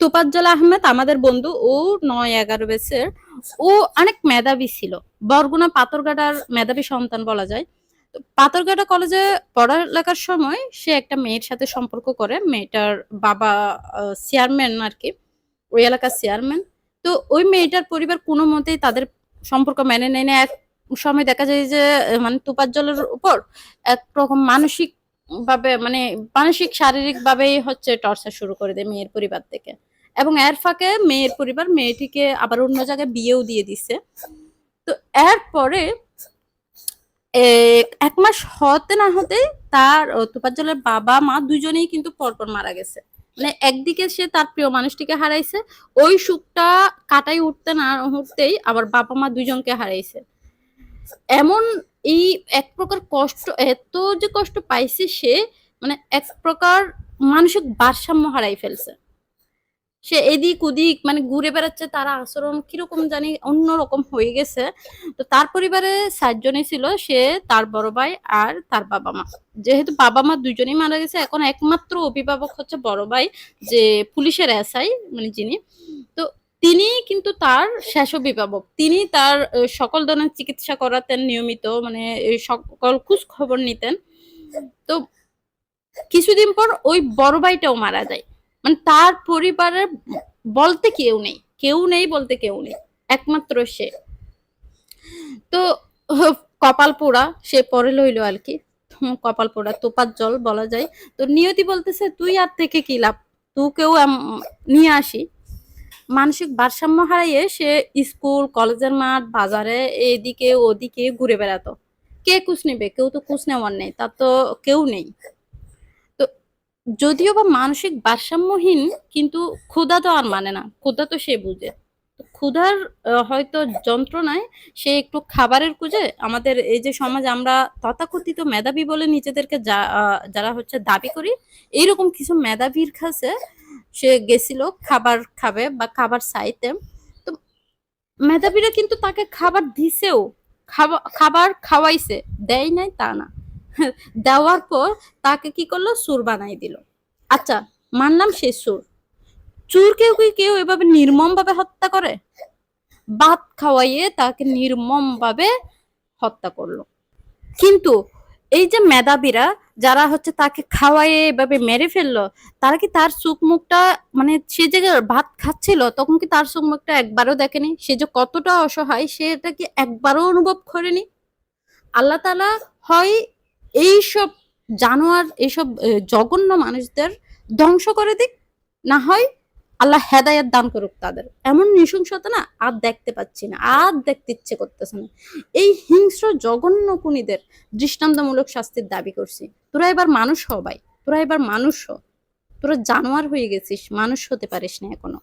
তোপাজ্জল আহমেদ, আমাদের বন্ধু, ও নয় এগারো বেসের ও অনেক মেধাবী ছিল। বরগুনা পাথরঘাটার মেধাবী সন্তান বলা যায়। পাথরঘাটা কলেজে পড়ালেখার সময় সে একটা মেয়ের সাথে সম্পর্ক করে। মেয়েটার বাবা চেয়ারম্যান আর কি, ওই এলাকার চেয়ারম্যান তো ওই মেয়েটার পরিবার কোনো মতেই তাদের সম্পর্ক মেনে নেয় না। এক সময় দেখা যায় যে মানে তোপাজ্জলের উপর একরকম মানসিক ভাবে মানে মানসিক শারীরিক ভাবেই হচ্ছে টর্চার শুরু করে দেয় মেয়ের পরিবার থেকে। এবং এর ফাঁকে মেয়ের পরিবার মেয়েটিকে আবার অন্য জায়গায় বিয়েও দিয়ে দিছে। তো এরপরে এক মাস হতে না হতে তার ও, তোফাজ্জলের বাবা মা দুজনেই কিন্তু পরপর মারা গেছে। মানে একদিকে সে তার প্রিয় মানুষটিকে হারাইছে ওই সুখটা কাটাই উঠতে না উঠতেই আবার বাবা মা দুজনকে হারাইছে। এমন এই এক প্রকার কষ্ট এত যে কষ্ট পাইছে সে মানে এক প্রকার মানসিক ভারসাম্য হারাই ফেলছে। সে এদিক ওদিক মানে ঘুরে বেড়াচ্ছে, তার আচরণ কীরকম জানি অন্যরকম হয়ে গেছে। তো তার পরিবারে চারজনই ছিল, সে তার বড় ভাই আর তার বাবা মা। যেহেতু বাবা মা দুজনেই মারা গেছে, এখন একমাত্র অভিভাবক হচ্ছে বড় ভাই, যে পুলিশের এসআই মানে যিনি। তো তিনি কিন্তু তার শেষ অভিভাবক। তিনি তার সকল ধরনের চিকিৎসা করাতেন নিয়মিত মানে সকল খোঁজ খবর নিতেন। তো কিছুদিন পর ওই বড় ভাইটাও মারা যায়। মানে তার পরিবারের বলতে কেউ নেই। কেউ নেই বলতে কেউ নেই। একমাত্র সে। তো কপাল পোড়া, সে পরে লইল আর কি। কপাল পোড়া, তোপার জল বলা যায়। তো নিয়তি বলতেছে, তুই আর থেকে কি লাভ? তুকেও নিয়ে আসি। মানসিক ভারসাম্য হারিয়ে সে স্কুল, কলেজের মাঠ, বাজারে, এদিকে ওদিকে ঘুরে বেড়াতো। কে কুছ নেবে? কেউ তো কুছ নেওয়ার নেই। তার তো কেউ নেই। যদিও বা মানসিক ভারসাম্যহীন, কিন্তু ক্ষুধা তো আর মানে না। ক্ষুধা তো সে বুঝে। ক্ষুধার হয়তো যন্ত্রণায় সে একটু খাবারের খুঁজে। আমাদের এই যে সমাজ আমরা তথাকথিত মেধাবী বলে নিজেদেরকে যারা হচ্ছে দাবি করি, এইরকম কিছু মেধাবীর কাছে সে গেছিল খাবার খাবে বা খাবার চাইতে। তো মেধাবীরা কিন্তু তাকে খাবার দিছেও, খাবা- খাবার খাওয়াইছে, দেয় নাই তা না। দেওয়ার পর তাকে কি করল? সুর বানাই দিল। আচ্ছা মানলাম সে সুর। চুর কেউ কি কেউ এভাবে নির্মম ভাবে হত্যা করে? ভাত খাওয়াইয়ে তাকে নির্মম ভাবে হত্যা করল। কিন্তু এই যে মেধাবীরা, যারা হচ্ছে তাকে খাওয়াইয়ে এভাবে মেরে ফেলল, তারা কি তার চোখ মুখটা মানে সে যে ভাত খাচ্ছিল, তখন কি তার চোখ মুখটা একবারও দেখেনি? সে যে কতটা অসহায় সেটা কি একবারও অনুভব করেনি? আল্লাহ তালা হয় এইসব জানোয়ার, এইসব জঘন্য মানুষদের ধ্বংস করে দিক, না হয় আল্লাহ হেদায়াত দান করুক তাদের। এমন নৃশংসতা না আর দেখতে পাচ্ছি না, আর দেখতে ইচ্ছে করতেছে না। এই হিংস্র জঘন্য খুনিদের দৃষ্টান্তমূলক শাস্তির দাবি করছি। তোরা এবার মানুষ হ ভাই, তোরা এবার মানুষ হ। তোরা জানোয়ার হয়ে গেছিস, মানুষ হতে পারিস না এখনও।